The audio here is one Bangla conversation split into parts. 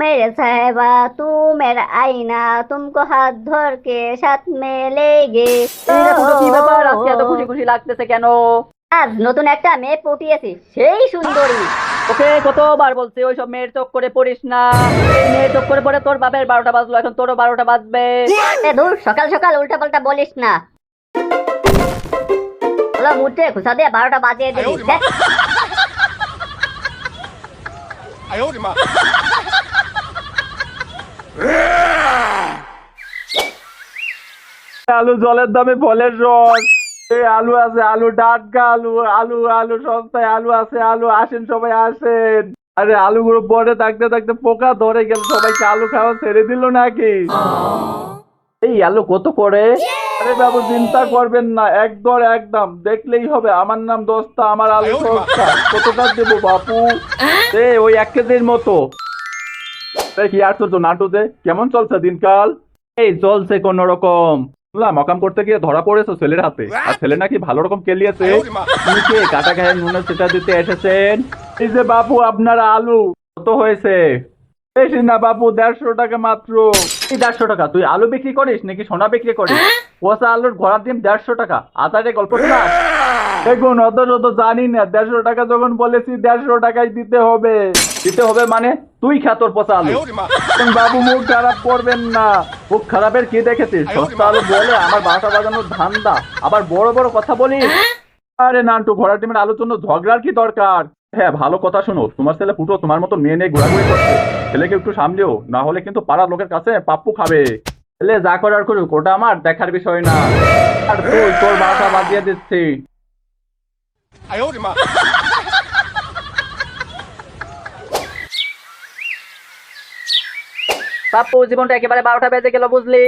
मेरे साहिबा तू मेरा आईना तुमको हाथ धर के साथ में लेगे এই রে ফুটো, কি ব্যাপার আজকে এত খুশি খুশি লাগতেছে কেন আজ নতুন একটা মেয়ে পটিয়েছি সেই সুন্দরী ওকে কতবার বলছি ওইসব মেয়ের চোখ করে পড়িস না এই মেয়ের চোখ করে পড়ে তোর বাপের বারোটা বাজলো এখন তোরও বারোটা বাজবে এ দূর সকাল সকাল উল্টা পাল্টা বলিস না হলো মুঠে ঘুষা দিয়ে বারোটা বাজিয়ে দিবি ধ্যাৎ। 哎呦我的妈！ আলু জলের দামে ফলের রস। এই আলু আছে আলু টাটকা আলু আলু আলু সস্তায় আলু আছে আলু আসেন সবাই আসেন। আরে আলুগুলো বড়ে থাকতে থাকতে পোকা ধরে গেল সবাইকে আলু খাওয়া ছেড়ে দিল নাকি? এই আলু কত করে? আরে বাবু চিন্তা করবেন না এক দর একদম দেখলেই হবে আমার নাম দোস্তা আমার আলু সস্তা। কতটা দেবো বাপু? এ ওই এক কেজির মতো। এই কি আর তোর নাটুতে? কেমন চলছে দিনকাল? এই চলছে কোন রকম। শুনলাম মকাম করতে গিয়ে ধরা পড়েছো ছেলের হাতে? আর ছেলে নাকি ভালো রকম কেলিয়েছে? তুমি কে? কাটা গায়ে নুনের সেটা দিতে এসেছেন? এই যে বাপু আপনার আলু কত হয়েছে? বেশি না বাপু দেড়শো টাকা মাত্র। এই দেড়শো টাকা তুই আলু বিক্রি করিস নাকি সোনা বিক্রি করিস? পচা আলুর ঘোড়ার ডিম দেড়শো টাকা আচারে গল্প শোনা। দেখুন অত শত জানি না দেড়শো টাকা যখন বলেছি দেড়শো টাকাই দিতে হবে। দিতে হবে মানে তুই খাতর পচা আলু। বাবু মুখ খারাপ করবেন না। মুখ খারাপের কি দেখেছিস? সস্তা আলু বলে আমার বাসা বাজানোর ধান্দা। আবার বড় বড় কথা বলি হ্যাঁ? আরে নান্টু ঘোড়া ডিমের আলুর জন্য ঝগড়ার কি দরকার? হ্যাঁ ভালো কথা শোনো। তোমার ছেলে পুটো তোমার মতো মেয়ে নিয়ে ঘোরাঘুরি করছে। ছেলেকে একটু সামলেও না হলে কিন্তু পাড়ার লোকের কাছে পাপ্পু খাবে। ছেলে যা করার করুক ওটা আমার দেখার বিষয় না। আর তুই তোর বাসা বাজিয়ে দিচ্ছি পাপ্পু জীবনটা একেবারে বারোটা বেজে গেল বুঝলি?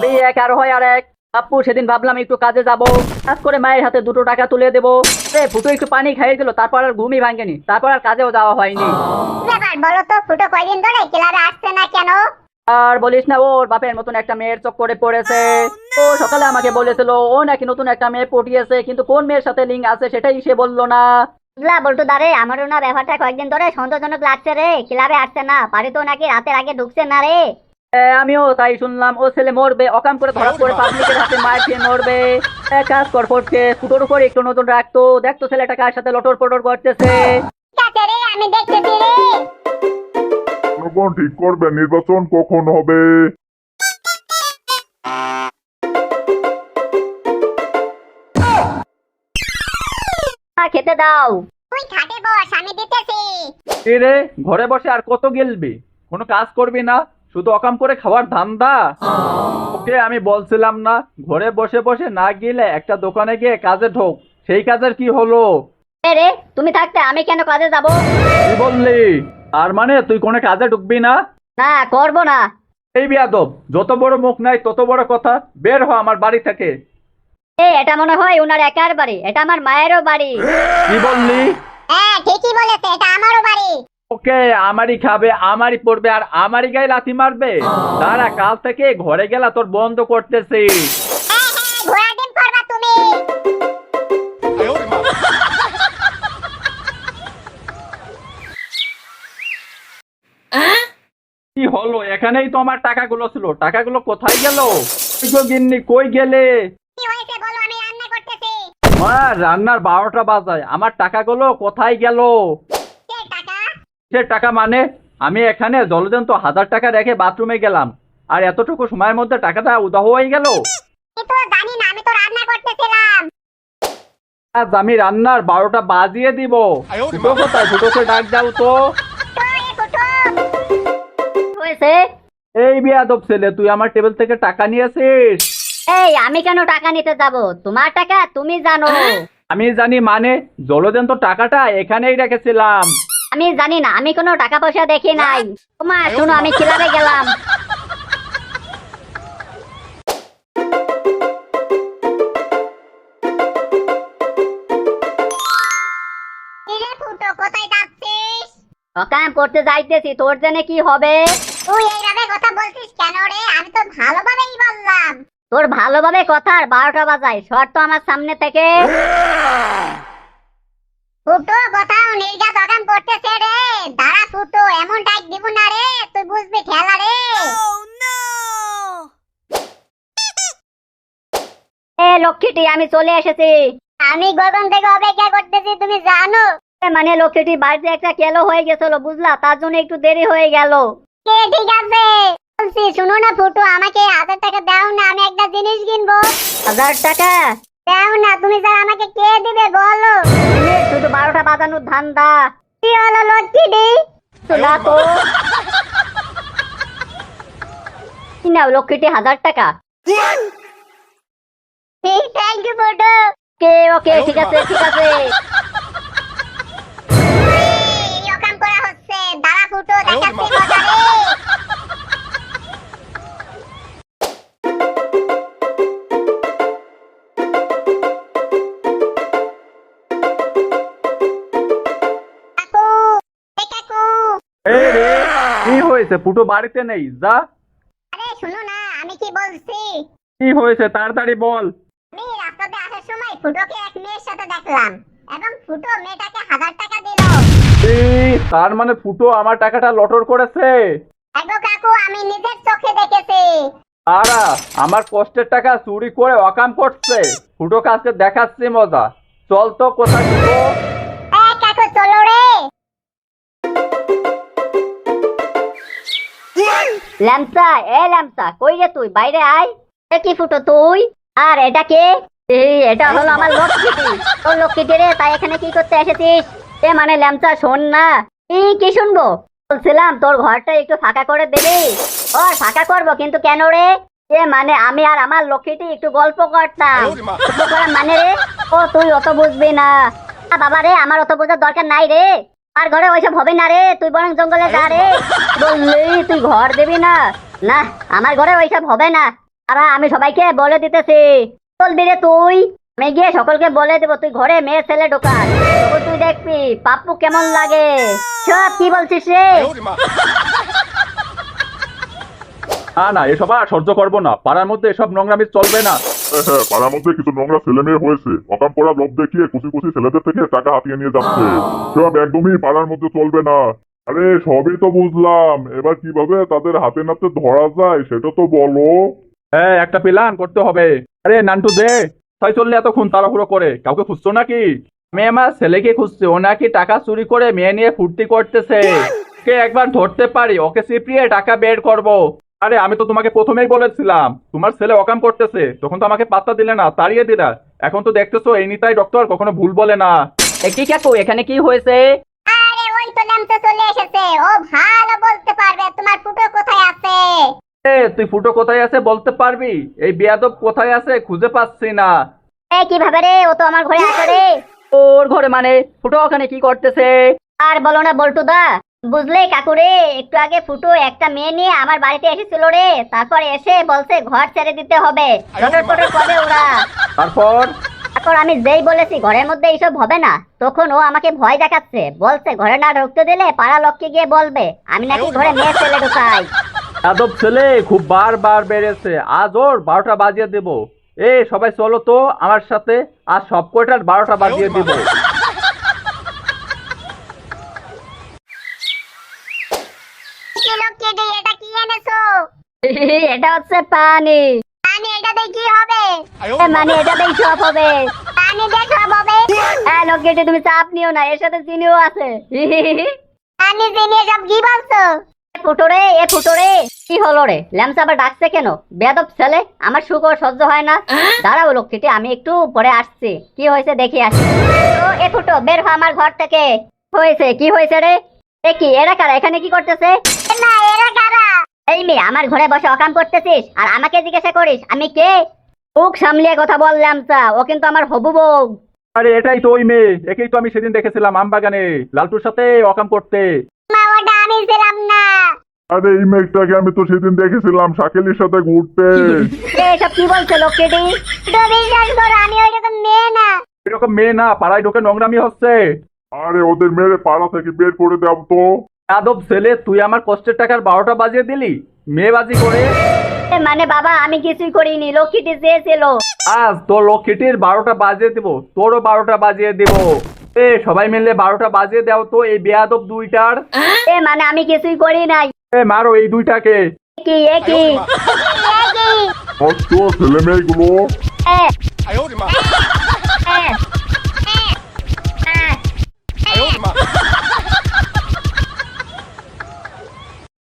বিয়ে এক আর হয় আর এক। পাপ্পু সেদিন ভাবলাম একটু কাজে যাব। কাজ করে মায়ের হাতে দুটো টাকা তুলে দেবো। রে ফুটো একটু পানি খাইয়ে দিল তারপর আর ঘুমই ভাঙেনি। তারপর আর কাজেও যাওয়া হয়নি। ব্যাপার বলো তো ফুটো কয়দিন ধরে ক্লাবে আসছে না কেন? আর বলিস না ওর বাপের মতন একটা মেয়ের চক্করে পড়েছে। ও সকালে আমাকে বলেছিল ও নাকি নতুন একটা মেয়ে পটিয়েছে কিন্তু কোন মেয়ের সাথে লিঙ্ক আছে সেটাই সে বলল না। বল্টু দারে আমারও না ব্যাপারটা কয়েকদিন ধরে সন্তোষজনক লাগছে রে ক্লাবে আসছে না বাড়িতেও নাকি রাতের আগে ঢুকছে না রে। এ, আমিও তাই শুনলাম ও ছেলে মরবে অকাম করে ধরা পড়ে পাবলিকের হাতে মায়ের খেয়ে মরবে। কাজ কর ফটকে ফুটোর উপর একটু নতুন রাখতো দেখতো ছেলেটা কার সাথে লটর পটর করতেছে। আমি দেখতেছি রে। ঠিক করবে নির্বাচন কখন হবে? খেতে দাও। তুই খাটে বস আমি দিতেছি। এ রে ঘরে বসে আর কত গেলবি? কোনো কাজ করবি না শুধু অকাম করে খাওয়ার ধান্দা। ওকে আমি বলছিলাম না ঘরে বসে বসে না গেলে একটা দোকানে গিয়ে কাজে ঢোক। সেই কাজের কি হলো? এ রে তুমি থাকতে আমি কেন কাজে যাব? কি বললি? আর মানে তুই কোনো কাজে ঢুকবি না? না করব না। এই বিয়াদব যত বড় মুখ নাই তত বড় কথা। বের হ আমার বাড়ি থেকে। এটা মনে হয় উনার একার বাড়ি। এটা আমার মায়েরও বাড়ি। কি বললি? হ্যাঁ ঠিকই বলেছে এটা আমারও বাড়ি। ওকে আমারই খাবে আমারই পড়বে আর আমারই গায়ে লাথি মারবে? তারা কাল থেকে ঘরে গেলা তোর বন্ধ করতেছি। হ্যাঁ, হ্যাঁ, কি হলো? এখানেই তো আমার টাকাগুলো ছিল। টাকাগুলো কোথায় গেল? গিন্নি কই গেলে? মা রান্নার বারোটা বাজায়। আমার টাকাগুলো কোথায় গেল? কে টাকা? সে টাকা মানে? আমি এখানে জলজন্ত হাজার টাকা রেখে বাথরুমে গেলাম। আর এতটুকু সময়ের মধ্যে টাকাটা উদাহ হয়ে গেল? আমি তো জানি না আমি তো রান্না করতেছিলাম। আজ আমি রান্নার বারোটা বাজিয়ে দিব। কোথায়? ডাক দাও তো। হয়েছে। এই বিয়াদব ছেলে তুই আমার টেবিল থেকে টাকা নিয়েছিস এই আমি কেন টাকা নিতে যাব? তোমার টাকা তুমি জানো। আমি জানি মানে জলজন্ত টাকাটা এখানেই রেখেছিলাম। আমি জানি না আমি কোনো টাকা পয়সা দেখি নাই। তোমার শোনো আমি ক্লাবে গেলাম? কোথায় যাচ্ছিস? করতে যাইতেছি তোর জেনে কি হবে? তুই এইভাবে কথা বলছিস তোর ভালোভাবে কথার বারোটা বাজায়। সর তো আমার সামনে থেকে। ফুটো কোথাও অকাম দাঁড়া ফুটো এমন দিব না রে। তুই বুঝবি খেলা রে। এ লক্ষ্মীটি আমি চলে এসেছি। আমি গগন থেকে অপেক্ষা করতেছি তুমি জানো? মানে লক্ষ্মীটি বাড়িতে একটা কেলো হয়ে গেছিল বুঝলা? তার জন্য একটু দেরি হয়ে গেল। ঠিক আছে? বলছি শুনো না ফুটু আমাকে হাজার টাকা দাও না আমি একটা জিনিস কিনবো। হাজার টাকা? দাও না তুমি স্যার আমাকে কে দিবে বলো? এ, শুধু বারোটা বাজানোর ধান্দা। কি হলো লক্ষ্মী দি? তো না তো। কি নাও লক্ষ্মীটি হাজার টাকা? Thank you ফুটু। কে? ওকে ঠিক আছে ঠিক আছে। করা হচ্ছে। দাঁড়া ফুটু দেখাচ্ছি হয়েছে? ফুটো বাড়িতে নেই যা। আরে শুনো না আমি কি বলছি? কি হয়েছে? তাড়াতাড়ি বল। আমি রাস্তাতে আসার সময় ফুটোকে এক মেয়ের সাথে দেখলাম এবং ফুটো মেয়েটাকে হাজার টাকা দিল। তার মানে ফুটো আমার টাকাটা লটর করেছে? এগো কাকু আমি নিজের চোখে দেখেছি। তারা আমার কষ্টের টাকা চুরি করে অকাম করছে। ফুটো কাজকে দেখাচ্ছি মজা। চল তো কোথায় ল্যামসা এ ল্যামসা কই রে তুই? বাইরে আয়। এ কি ফুটো তুই? আর এটা কে? এই এটা হলো আমার লক্ষ্মীটি তোর লক্ষ্মীটি রে তাই এখানে কি করতে এসেছিস? এ মানে ল্যামসা শোন না। কি শুনব? বলছিলাম তোর ঘরটা একটু ফাঁকা করে দিবি। ও ফাঁকা করব কিন্তু কেন রে? এ মানে আমি আর আমার লক্ষ্মীটি একটু গল্প করতাম। গল্প করার মানে রে? ও তুই অত বুঝবি না। বাবা রে আমার অত বোঝার দরকার নাই রে। আর ঘরে ওইসব হবে না রে, তুই বরং জঙ্গলে যা রে। বললি, তুই ঘর দিবি না? না, আমার ঘরে ওইসব হবে না। আর আমি সবাইকে বলে দিতেছি। বলবি রে তুই? আমি গিয়ে সকলকে বলে দেব, তুই ঘরে মেয়ে ছেলে ঢোকান তুই দেখবি, পাপ্পু কেমন লাগে। সব কি বলছিস রে? না না, এসব আর সহ্য করব না। পাড়ার মধ্যে এসব নোংরামি চলবে না। হ্যাঁ পাড়ার মধ্যে কিছু নোংরা ছেলে মেয়ে হয়েছে। অকাম করা লোভ দেখিয়ে কুচি কুচি ছেলেদের থেকে টাকা হাতিয়ে নিয়ে যাচ্ছে। সব একদমই পাড়ার মধ্যে চলবে না। আরে, সবই তো বুঝলাম। এবার কীভাবে তাদের হাতে নাতে ধরা যায়, সেটা তো বলো। হ্যাঁ একটা প্ল্যান করতে হবে। আরে, নান্টু দে তাই চললে এতক্ষণ তাড়াহুড়ো করে। কাউকে খুঁজছো নাকি? মেয়ে আমার ছেলেকে খুঁজছে। ও নাকি টাকা চুরি করে মেয়ে নিয়ে ফুর্তি করতেছে। কে একবার ধরতে পারি। ওকে চিপিয়ে টাকা বের করব। আরে আমি তো তোমাকে প্রথমেই বলেছিলাম তোমার ছেলে অকাম করতেছে তখন তো আমাকে পাত্তা দিলে না তাড়িয়ে দিলা। এখন তো দেখতেছো এই নিতাই ডক্টর কখনো ভুল বলে না। এ কি কাকু এখানে কি হয়েছে? আরে ওই তো ল্যাম্পটা চলে এসেছে। ও ভালো বলতে পারবে তোমার ফুটো কোথায় আছে? এ তুই ফুটো কোথায় আছে বলতে পারবি? এই বেয়াদব কোথায় আছে খুঁজে পাচ্ছি না। এ কীভাবে রে? ও তো আমার ঘরে আছে রে। ওর ঘরে মানে ফুটো ওখানে কি করতেছে? আর বলো না বল্টু দা বুঝলে কাকুরে একটু আগে ফুটু একটা মেয়ে নিয়ে আমার বাড়িতে এসেছিল রে। তারপর এসে বলছে ঘর ছেড়ে দিতে হবে। করে ওরা। তারপর? তারপর আমি যেই বলেছি ঘরের মধ্যে এইসব হবে না তখন ও আমাকে ভয় দেখাচ্ছে। বলছে ঘরে না ঢুকতে দিলে পাড়া লোককে গিয়ে বলবে আমি নাকি ঘরে মেয়ে ছেলে ঢুকাই। যাদব ছেলে খুব বারবার বেড়েছে। আজ ওর বারোটা বাজিয়ে দেব। এ সবাই চলো তো আমার সাথে আর সব কয়টার বারোটা বাজিয়ে দিব কি লক্ষ্মী দি এটা কি এনেছো এটা হচ্ছে পানি। আমি এটা দিয়ে কি হবে? 哎呦 এ, মানে এটাতেই সব হবে। পানি দিয়ে সব হবে? হ্যাঁ লোকটি তুমি চাপ নিও না এর সাথে চিনিও আছে। পানি দিয়ে সব কি বলছো? ফুটোরে এ ফুটোরে কি হলো রে? ল্যাম্পস আবার ডাকছে কেন? বেদব ছেলে আমার সুখ ওর সহ্য হয় না। দাঁড়াও লক্ষ্মীটি আমি একটু পরে আসছি। কি হয়েছে দেখি আসি। ও এ ফুটো বের হ আমার ঘর থেকে। হয়েছে কি হয়েছে রে? এ কি এরা কারা? এখানে কি করতেছে? এই মেয়ে আমার ঘরে বসে অকাম করতেছিস আর আমাকে জিজ্ঞাসা করিস আমি কে? মুখ সামলিয়ে কথা বল ল্যাম্পসা ও কিন্তু আমার হবু বউ। আরে এটাই তো ওই মেয়ে। একেই তো আমি সেদিন দেখেছিলাম আমবাগানে লালটুর সাথে অকাম করতে। মা ওটা আমি ছিলাম না। আরে এই মেঘটাকে আমি তো সেদিন দেখেছিলাম শাকিলের সাথে ঘুরতে। এসব কি বলছে লক্ষ্মীটি তো বিশ্বাস করো আমি ওইরকম মেয়ে না। এরকম মেয়ে না পাড়ায় ঢোকে নোংরামি হচ্ছে। আরে ওদের মেরে পাড়া থেকে বের করে দাও তো। আদব ছেলে তুই আমার কষ্টের টাকার বারোটা বাজিয়ে দিলি? মেয়ে বাজি করে মানে বাবা আমি কিছুই করিনি লক্ষ্মীটি চেয়েছিল আজ তোর লক্ষ্মীটির বারোটা বাজিয়ে দিব তোরও বারোটা বাজিয়ে দিব। এ সবাই মিলে বারোটা বাজিয়ে দাও তো এই বেয়াদব দুইটার। এ মানে আমি কিছুই করি নাই। এ মারো এই দুইটাকে। কি এ কি ছেলে মেয়েগুলো।